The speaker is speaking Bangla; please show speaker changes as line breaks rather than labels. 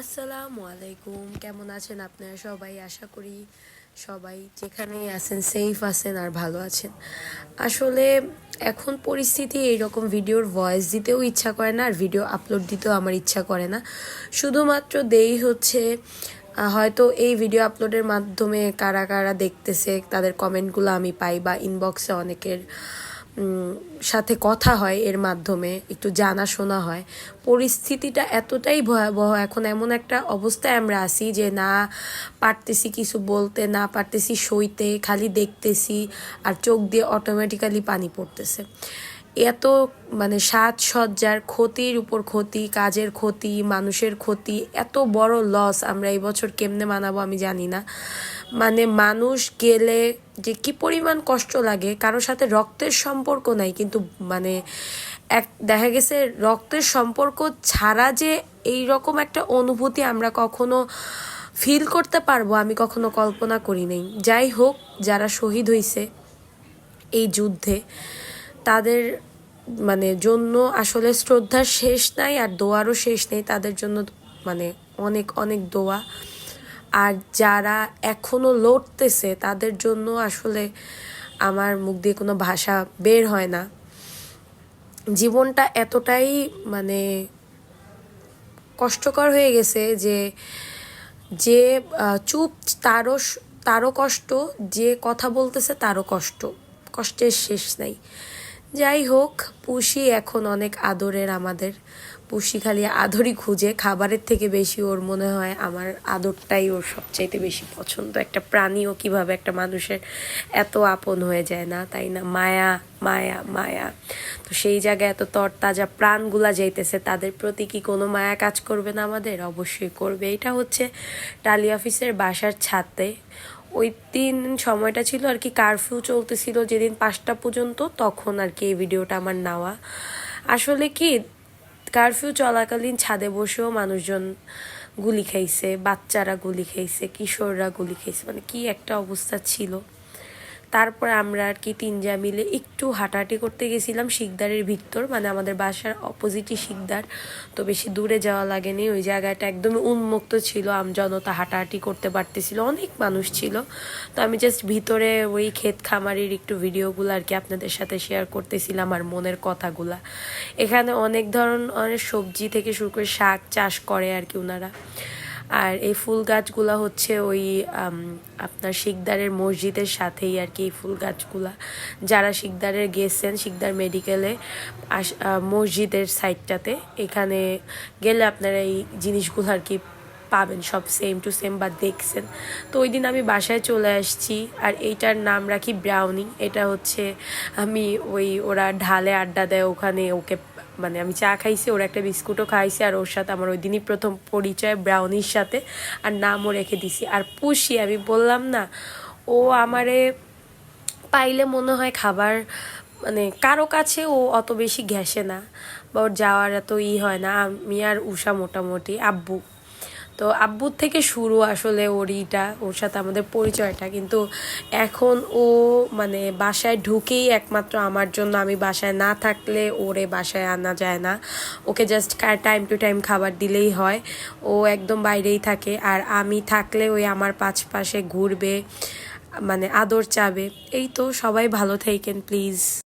আসসালামু আলাইকুম। কেমন আছেন আপনারা সবাই? আশা করি সবাই যেখানেই আছেন সেফ আছেন আর ভালো আছেন। আসলে এখন পরিস্থিতি এইরকম, ভিডিওর ভয়েস দিতেও ইচ্ছা করে না আর ভিডিও আপলোড দিতেও আমার ইচ্ছা করে না। শুধুমাত্র দেই হচ্ছে হয়তো এই ভিডিও আপলোডের মাধ্যমে কারা কারা দেখতেছে, তাদের কমেন্টগুলো আমি পাই বা ইনবক্সে অনেকের সাথে কথা হয় এর মাধ্যমে, একটু জানাশোনা হয়। পরিস্থিতিটা এতটাই ভয়াবহ, এখন এমন একটা অবস্থায় আমরা আছি যে না পারতেছি কিছু বলতে, না পারতেছি সইতে, খালি দেখতেছি আর চোখ দিয়ে অটোমেটিক্যালি পানি পড়তেছে। এত মানে সাজসজ্জার ক্ষতির উপর ক্ষতি, কাজের ক্ষতি, মানুষের ক্ষতি, এত বড় লস আমরা এই বছর কেমনে মানাবো আমি জানি না। মানে মানুষ গেলে যে কি পরিমাণ কষ্ট লাগে, কারোর সাথে রক্তের সম্পর্ক নাই, কিন্তু মানে এক, দেখা গেছে রক্তের সম্পর্ক ছাড়া যে এই রকম একটা অনুভূতি আমরা কখনো ফিল করতে পারব, আমি কখনো কল্পনা করি নাই। যাই হোক, যারা শহীদ হয়েছে এই যুদ্ধে, তাদের মানে জন্য আসলে শ্রদ্ধার শেষ নাই আর দোয়ারও শেষ নেই, তাদের জন্য মানে অনেক অনেক দোয়া। আর যারা এখনও লড়তেছে, তাদের জন্য আসলে আমার মুখ দিয়ে কোনো ভাষা বের হয় না। জীবনটা এতটাই মানে কষ্টকর হয়ে গেছে যে যে চুপ তারও তারও কষ্ট, যে কথা বলতেছে তারও কষ্ট, কষ্টের শেষ নাই। যাই হোক, পুষি এখন অনেক আদরের আমাদের। পুষি খালি আদরই খুঁজে, খাবারের থেকে বেশি ওর মনে হয় আমার আদরটাই ওর সবচাইতে বেশি পছন্দ। একটা প্রাণীও কীভাবে একটা মানুষের এত আপন হয়ে যায় না, তাই না? মায়া মায়া মায়া। তো সেই জায়গায় এত তরতাজা প্রাণগুলা যাইতেছে, তাদের প্রতি কি কোনো মায়া কাজ করবে না আমাদের? অবশ্যই করবে। এটা হচ্ছে টালি অফিসের বাসার ছাদে। ওই দিন সময়টা ছিল আর কি কারফিউ চলতেছিল যেদিন পাঁচটা পর্যন্ত, তখন আর কি এই ভিডিওটা আমার নেওয়া। আসলে কি কারফিউ চলাকালীন ছাদে বসেও মানুষজন গুলি খাইছে, বাচ্চারা গুলি খাইছে, কিশোররা গুলি খাইছে মানে কি একটা অবস্থা ছিল। তারপর আমরা আর কি তিনজা মিলে একটু হাঁটাহাঁটি করতে গেছিলাম শিকদারের ভিতর মানে আমাদের বাসার অপোজিটই শিকদার। তো বেশি দূরে যাওয়া লাগেনি, ওই জায়গাটা একদমই উন্মুক্ত ছিল আমজনতা হাঁটাহাঁটি করতে পারতেছিল, অনেক মানুষ ছিল। তো আমি জাস্ট ভিতরে ওই ক্ষেত খামারির একটু ভিডিওগুলো আর কি আপনাদের সাথে শেয়ার করতেছিলাম আর মনের কথাগুলা। এখানে অনেক ধরন অনেক সবজি থেকে শুরু করে শাক চাষ করে আর কি ওনারা আর এই ফুল গাছগুলা হচ্ছে ওই আপনার শিকদারের মসজিদের সাথেই আর কি এই ফুল গাছগুলা। যারা শিকদারের গেছেন, শিকদার মেডিকেলে আস- মসজিদের সাইডটাতে এখানে গেলে আপনারা এই জিনিসগুলো আর কি পাবেন, সব সেম টু সেম বা দেখছেন। তো ওই দিন আমি বাসায় চলে আসছি, আর এইটার নাম রাখি ব্রাউনি এটা হচ্ছে আমি ওই ওরা ঢালে আড্ডা দেয় ওখানে, ওকে মানে আমি চা খাইছি, ওর একটা বিস্কুটও খাইছি, আর ওর সাথে আমার ওই দিনই প্রথম পরিচয়, ব্রাউনির সাথে, আর নামও রেখে দিছি। আর পুষি, আমি বললাম না, ও আমারে পাইলে মনে হয় খাবার মানে কারও কাছে ও অত বেশি ঘেসে না, বা ওর যাওয়ার এত ই হয় না। আমি আর উষা মোটামুটি, আব্বু। তো আব্বুর থেকে শুরু আসলে ওর ইটা, ওর সাথে আমাদের পরিচয়টা। কিন্তু এখন ও মানে বাসায় ঢুকেই একমাত্র আমার জন্য। আমি বাসায় না থাকলে ওরে বাসায় আনা যায় না। ওকে জাস্ট টাইম টু টাইম খাবার দিলেই হয়। ও একদম বাইরেই থাকে। আর আমি থাকলে ওই আমার পাঁচ পাশে ঘুরবে মানে আদর চাবে। এই তো সবাই ভালো থাকেন প্লিজ